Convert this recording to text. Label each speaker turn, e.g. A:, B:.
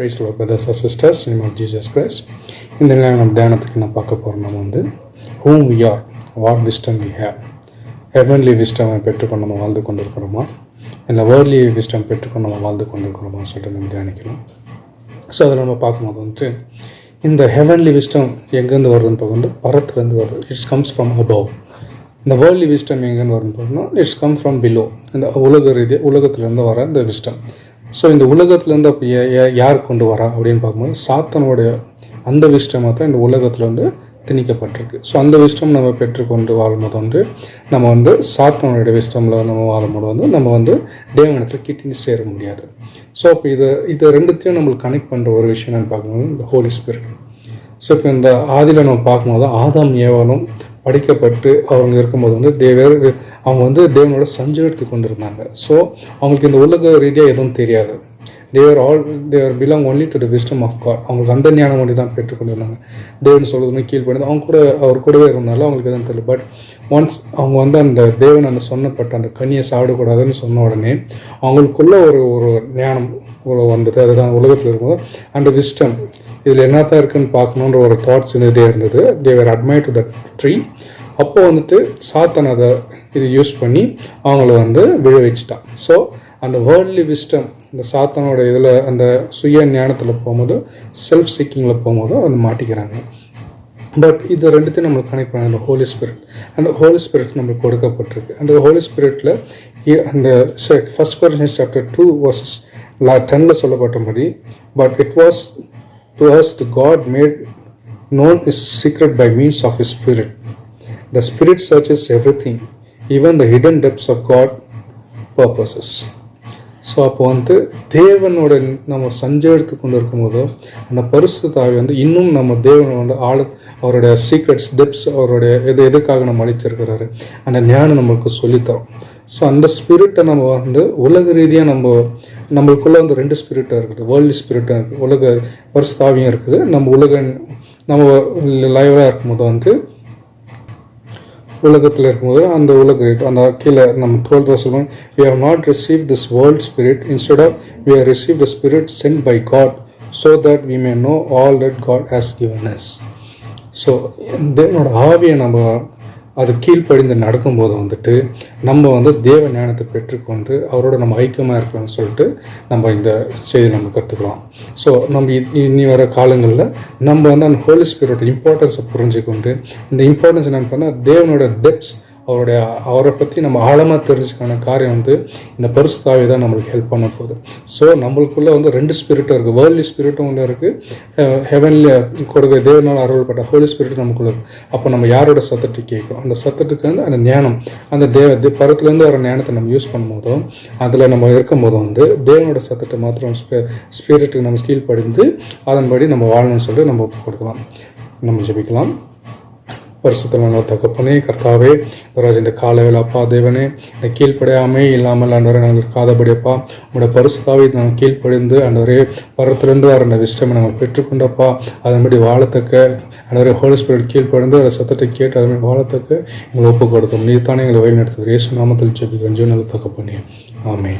A: Praise brothers sisters name of Jesus Christ இந்த நிலையில் நம்ம தியானத்துக்கு நான் பார்க்க போகிறோம் நம்ம வந்து whom we are what wisdom we have heavenly wisdom பெற்றுக்கொண்டு நம்ம வாழ்ந்து கொண்டிருக்கிறோமா இல்லை வேர்லி விஸ்டம் பெற்றுக்கொண்டு நம்ம வாழ்ந்து கொண்டிருக்கிறோமா சொல்லிட்டு நம்ம தியானிக்கணும் ஸோ அதில் நம்ம பார்க்கும்போது வந்துட்டு இந்த ஹெவன்லி விஸ்டம் எங்கேருந்து வருதுன்னு பார்க்கணும் வந்து பரத்துலேருந்து வருது இட்ஸ் கம்ஸ் ஃப்ரம் அபவ் இந்த வேர்ல்ட்லி விஸ்டம் எங்கேருந்து வருதுன்னு பார்த்தோம்னா இட்ஸ் கம் ஃப்ரம் பிலோ இந்த உலக ரீதி உலகத்துலேருந்து வர இந்த விஸ்டம் ஸோ இந்த உலகத்துலேருந்து அப்போ யார் கொண்டு வரா அப்படின்னு பார்க்கும்போது சாத்தனுடைய அந்த விஷயமாக தான் இந்த உலகத்தில் வந்து திணிக்கப்பட்டிருக்கு. ஸோ அந்த விஷயம் நம்ம பெற்றுக்கொண்டு வாழும்போது வந்து நம்ம வந்து சாத்தனுடைய விஷயமில் நம்ம வாழும்போது வந்து நம்ம வந்து தேவனத்தில் கிட்டி சேர முடியாது. ஸோ அப்போ இது இது ரெண்டுத்தையும் நம்மளுக்கு கனெக்ட் பண்ணுற ஒரு விஷயம் என்னன்னு பார்க்கும்போது இந்த ஹோலி ஸ்பிரிட் ஸோ இப்போ இந்த ஆதியில் நம்ம பார்க்கும்போது ஆதாம் ஏவாலும் படிக்கப்பட்டு அவங்க இருக்கும்போது வந்து தேவர் அவங்க வந்து தேவனோட சஞ்சரித்து கொண்டு இருந்தாங்க ஸோ அவங்களுக்கு இந்த உலக ரீதியாக எதுவும் தெரியாது. They were all they were belong only to the wisdom of God அவங்களுக்கு அந்த ஞானம் ஒன்றி தான் பெற்றுக்கொண்டிருந்தாங்க தேவன் சொல்கிறதுமே கீழ்ப்படி அவங்க கூட அவர் கூடவே இருந்தாலும் அவங்களுக்கு எதுவும் தெரியல. பட் ஒன்ஸ் அவங்க வந்து அந்த தேவன் அந்த சொன்னப்பட்ட அந்த கனியை சாப்பிடக்கூடாதுன்னு சொன்ன உடனே அவங்களுக்குள்ள ஒரு ஒரு ஞானம் வந்துட்டு அதுதான் உலகத்தில் இருக்கும்போது அந்த விஸ்டம் இதில் என்னத்தான் இருக்குன்னு பார்க்கணுன்ற ஒரு தாட்ஸ் இருந்துகிட்டே இருந்தது. தேவர் அட்மைட் டு த ட்ரீ அப்போ வந்துட்டு சாத்தன் அதை இது யூஸ் பண்ணி அவங்கள வந்து விழ வச்சுட்டான் ஸோ அந்த வேர்ல்ட்லி விஸ்டம் இந்த சாத்தனோட இதில் அந்த சுய ஞானத்தில் போகும்போது செல்ஃப் சீக்கிங்கில் போகும்போது அது மாட்டிக்கிறாங்க. பட் இது ரெண்டுத்தையும் நம்மளுக்கு கனெக்ட் பண்ண அந்த ஹோலி ஸ்பிரிட் அந்த ஹோலி ஸ்பிரிட் நம்மளுக்கு கொடுக்கப்பட்டிருக்கு. அந்த ஹோலி ஸ்பிரிட்டில் அந்த first Corinthians chapter two verses லா டென்னில் சொல்லப்பட்டபடி but it was To us, the God made known His secret by means of his spirit. The spirit searches everything even the hidden depths of god purposes. So அப்போ வந்து தேவனோட நம்ம சஞ்சரித்து கொண்டு இருக்கும்போது அந்த பரிசு தாவி வந்து இன்னும் நம்ம தேவனோட வந்து அவருடைய சீக்ரெட்ஸ் டெப்ஸ் அவருடைய எது எதுக்காக நம்ம அழிச்சிருக்கிறாரு அந்த ஞானம் நம்மளுக்கு சொல்லித்தரும். ஸோ அந்த ஸ்பிரிட்டை நம்ம வந்து உலக ரீதியாக நம்ம நம்மளுக்குள்ளே வந்து ரெண்டு ஸ்பிரிட்டாக இருக்குது. வேர்ல்டு ஸ்பிரிட்டாக இருக்குது உலக பரிசுத்தாவியும் இருக்குது. நம்ம உலக நம்ம லைவாக இருக்கும்போது வந்து உலகத்தில் இருக்கும்போது அந்த உலக அந்த கீழே நம்ம டுவெல்த் சொல்லுவோம் we have not receive this world spirit instead of we have receive the spirit sent by God so that we may know all that God has given us so தேவனோட ஆவியை நம்ம அது கீழ்ப்படிந்து நடக்கும்போது வந்துட்டு நம்ம வந்து தேவ ஞானத்தை பெற்றுக்கொண்டு அவரோட நம்ம ஐக்கியமாக இருக்கலாம்னு சொல்லிட்டு நம்ம இந்த செய்தி நம்ம கற்றுக்கலாம் ஸோ நம்ம இனி வர காலங்களில் நம்ம வந்து அந்த ஹோலி ஸ்பிரிட்டோட இம்பார்ட்டன்ஸை புரிஞ்சுக்கொண்டு இந்த இம்பார்ட்டன்ஸ் என்னென்னு பார்த்தா தேவனோட டெப்ஸ் அவருடைய அவரை பற்றி நம்ம ஆழமாக தெரிஞ்சுக்கான காரியம் வந்து இந்த பரிசு பரிசுத்தாவி தான் நம்மளுக்கு ஹெல்ப் பண்ண போகுது. ஸோ நம்மளுக்குள்ளே வந்து ரெண்டு ஸ்பிரிட்டும் இருக்குது வேர்ல்ட்லி ஸ்பிரிட்டும் ஒன்று இருக்குது ஹெவன்ல கொடுக்க தேவனால் அருள்பட்ட ஹோலி ஸ்பிரிட் நமக்குள்ள இருக்குது அப்போ நம்ம யாரோட சத்தத்தை கேட்கும் அந்த சத்தத்துக்கு வந்து அந்த ஞானம் அந்த தேவ பரத்துலேருந்து வர ஞானத்தை நம்ம யூஸ் பண்ணும்போதும் அதில் நம்ம இருக்கும்போது வந்து தேவனோட சத்தத்தை மாத்திரம் ஸ்பிரிட்டுக்கு நம்ம கீழ்ப்படிந்து அதன்படி நம்ம வாழணும்னு சொல்லிட்டு நம்ம கொடுக்கலாம். நம்ம ஜெபிக்கலாம். பரிசுத்தமான தகப்பனே கர்த்தாவே ராஜ் இந்த காலையில் அப்பா தேவனே இந்த கீழ்ப்படையாமே இல்லாமல் அன்றவரை நாங்கள் இருக்காதபடியப்பா உங்களோட பரிசுத்தாவை நாங்கள் கீழ்ப்படிந்து அன்றவரே பரத்திலிருந்து வர விஷயமே நாங்கள் பெற்றுக்கொண்டப்பா. அதன்படி வாழத்தக்க அன்றவரை ஹோலி ஸ்பிரிட் கீழ்ப்படிந்து அந்த சத்தத்தை கேட்டு அதன்படி வாழத்தக்க எங்களை ஒப்பு கொடுத்தோம் நீர் தானே எங்களை வழி நடத்துவது ரேசு நாமத்தில் ஜெபி கஞ்சு நல்ல தகப்பனே. ஆமே